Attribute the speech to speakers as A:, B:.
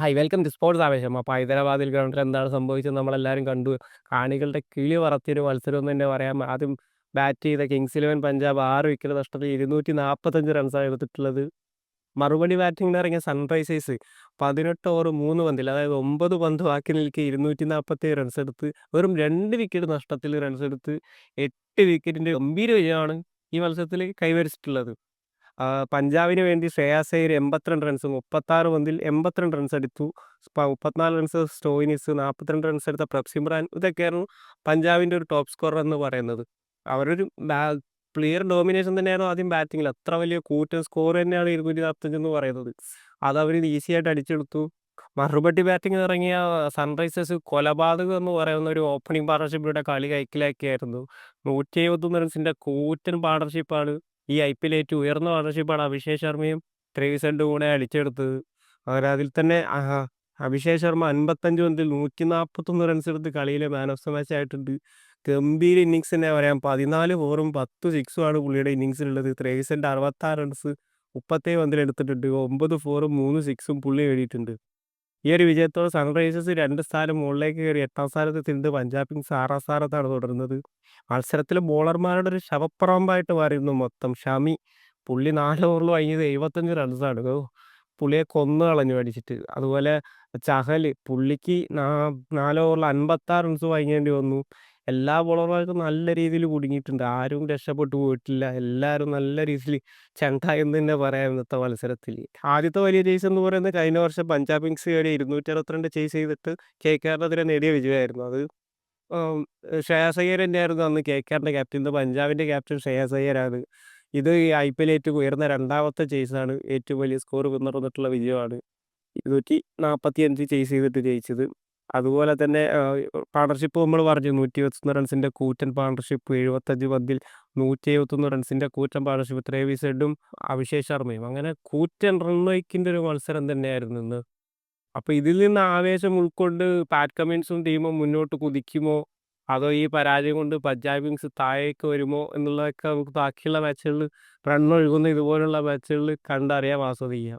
A: Hi welcome to sports ആവേശം. അപ്പോൾ ഹൈദരാബാദിൽ ഗ്രൗണ്ടിൽ എന്താണ് സംഭവിച്ചത് നമ്മളെല്ലാവരും കണ്ടു. കാണികളുടെ കിളി പറത്തിയൊരു മത്സരം എന്ന് തന്നെ പറയാം. ആദ്യം ബാറ്റ് ചെയ്ത കിങ്സ് ഇലവൻ പഞ്ചാബ് ആറ് വിക്കറ്റ് നഷ്ടത്തിൽ 245 റൺസാണ് എടുത്തിട്ടുള്ളത്. മറുപടി ബാറ്റിംഗിന് ഇറങ്ങിയ സൺറൈസേഴ്സ് 18 ഓവർ മൂന്ന് പന്തിൽ അതായത് ഒമ്പത് പന്ത് ബാക്കി നിൽക്കി ഇരുന്നൂറ്റി 247 റൺസ് എടുത്ത് വെറും രണ്ട് വിക്കറ്റ് നഷ്ടത്തിൽ റൺസ് എടുത്ത് എട്ട് വിക്കറ്റിന്റെ ഗംഭീര വിജയമാണ് ഈ മത്സരത്തിൽ കൈവരിച്ചിട്ടുള്ളത്. പഞ്ചാബിന് വേണ്ടി ശ്രേയാസ് അയ്യർ 82 റൺസ് 36 പന്തിൽ 82 റൺസ് എടുത്തു. 34 റൺസ് സ്റ്റോയിനിസ് 42 റൺസ് എടുത്ത പ്രഭ് സിമ്രാൻ ഇതൊക്കെയായിരുന്നു പഞ്ചാബിന്റെ ഒരു ടോപ്പ് സ്കോറർ എന്ന് പറയുന്നത്. അവരൊരു പ്ലെയർ ഡോമിനേഷൻ തന്നെയായിരുന്നു ആദ്യം ബാറ്റിങ്ങിൽ അത്ര വലിയ കൂറ്റൻ സ്കോർ തന്നെയാണ് 245 എന്ന് പറയുന്നത്. അത് അവർ ഈസി ആയിട്ട് അടിച്ചെടുത്തു. മറുപടി ബാറ്റിംഗ് ഇറങ്ങിയ സൺറൈസേഴ്സ് കൊലപാതകം എന്ന് പറയുന്ന ഒരു ഓപ്പണിംഗ് പാർട്ണർഷിപ്പിലൂടെ കളി കൈക്കലാക്കിയായിരുന്നു. നൂറ്റി എഴുപത്തൊന്ന് റൺസിന്റെ കൂറ്റൻ പാർട്ണർഷിപ്പാണ് ഈ ഐ പി എൽ ഏറ്റവും ഉയർന്ന പാർട്ണർഷിപ്പാണ് അഭിഷേക് ശർമ്മയും ട്രേവിസ് ഹെഡും കൂടെ അടിച്ചെടുത്തത്. അവർ അതിൽ തന്നെ അഭിഷേക് ശർമ്മ 55 പന്തിൽ 141 റൺസ് എടുത്ത് കളിയിലെ മാൻ ഓഫ് ദ മാച്ച് ആയിട്ടുണ്ട്. ഗംഭീര ഇന്നിങ്സ് തന്നെ പറയാം. 14 ഫോറും 10 സിക്സുമാണ് പുള്ളിയുടെ ഇന്നിങ്സിൽ ഉള്ളത് ത്രേവിസന്റെ 66 റൺസ് 37 പന്തിൽ എടുത്തിട്ടുണ്ട്. ഒമ്പത് ഫോറും മൂന്ന് സിക്സും പുള്ളി നേടിയിട്ടുണ്ട്. ഈ ഒരു വിജയത്തോടെ സൺറൈസേഴ്സ് രണ്ട് സ്ഥാനം മുകളിലേക്ക് കയറി 8ാം സ്ഥാനത്തെത്തിയിട്ടുണ്ട്. പഞ്ചാബ് കിങ്സ് ആറാം സ്ഥാനത്താണ് തുടരുന്നത്. മത്സരത്തിൽ ബോളർമാരുടെ ഒരു ശവപ്പറമ്പായിട്ട് മാറിയിരുന്നു മൊത്തം. ഷമി പുള്ളി നാല് ഓവറിൽ വൈകിയത് എഴുപത്തഞ്ച് റൺസാണ്. പുള്ളിയെ കൊന്നു കളഞ്ഞു അടിച്ചിട്ട്. അതുപോലെ ചഹൽ പുള്ളിക്ക് നാ നാല് ഓവറിൽ 56 റൺസ് വാങ്ങേണ്ടി വന്നു. എല്ലാ ബോളർമാർക്കും നല്ല രീതിയിൽ കുടുങ്ങിയിട്ടുണ്ട്. ആരും രക്ഷപ്പെട്ടു പോയിട്ടില്ല. എല്ലാവരും നല്ല രീതിയിൽ ചെണ്ട എന്ന് തന്നെ പറയാം ഇന്നത്തെ മത്സരത്തിൽ. ആദ്യത്തെ വലിയ ചേസ് എന്ന് പറയുന്നത് കഴിഞ്ഞ വർഷം പഞ്ചാബ് കിങ്സ് കളി ഇരുന്നൂറ്റി അറുപത്തിരണ്ട് ചേസ് ചെയ്തിട്ട് കെ കെറിനെതിരെ നേടിയ വിജയമായിരുന്നു. അത് ശ്രേയാസ് അയ്യർ തന്നെയായിരുന്നു അന്ന് കെകെആറിന്റെ ക്യാപ്റ്റൻ. ഇന്ന് പഞ്ചാബിന്റെ ക്യാപ്റ്റൻ ശ്രേയാസ് അയ്യരാണ്. ഇത് എൽ ഏറ്റവും ഉയർന്ന രണ്ടാമത്തെ ചേസാണ്. ഏറ്റവും വലിയ സ്കോർ പിന്തുടർന്നിട്ടുള്ള വിജയമാണ്. 245 ചേസ് ചെയ്തിട്ട് ജയിച്ചത്. അതുപോലെ തന്നെ പാർട്ണർഷിപ്പ് നമ്മൾ പറഞ്ഞു 121 റൺസിന്റെ കൂറ്റൻ പാർട്ണർഷിപ്പ് 75 പന്തിൽ 171 റൺസിന്റെ കൂറ്റൻ പാർട്ണർഷിപ്പ് ട്രേവിസ് ഹെഡും അഭിഷേക് ശർമ്മയും. അങ്ങനെ കൂറ്റൻ റൺ മേക്കിന്റെ ഒരു മത്സരം തന്നെയായിരുന്നു ഇന്ന്. അപ്പോൾ ഇതിൽ നിന്ന് ആവേശം ഉൾക്കൊണ്ട് പാറ്റ് കമ്മിൻസും ടീമും മുന്നോട്ട് കുതിക്കുമോ? അതോ ഈ പരാജയം കൊണ്ട് പഞ്ചാബ് കിങ്സ് താഴേക്ക് വരുമോ? എന്നുള്ളതൊക്കെ നമുക്ക് ബാക്കിയുള്ള മാച്ചുകളിൽ റൺ ഒഴുകുന്ന ഇതുപോലുള്ള മാച്ചുകളിൽ കണ്ടറിയാം ആസ്വദിക്കാം.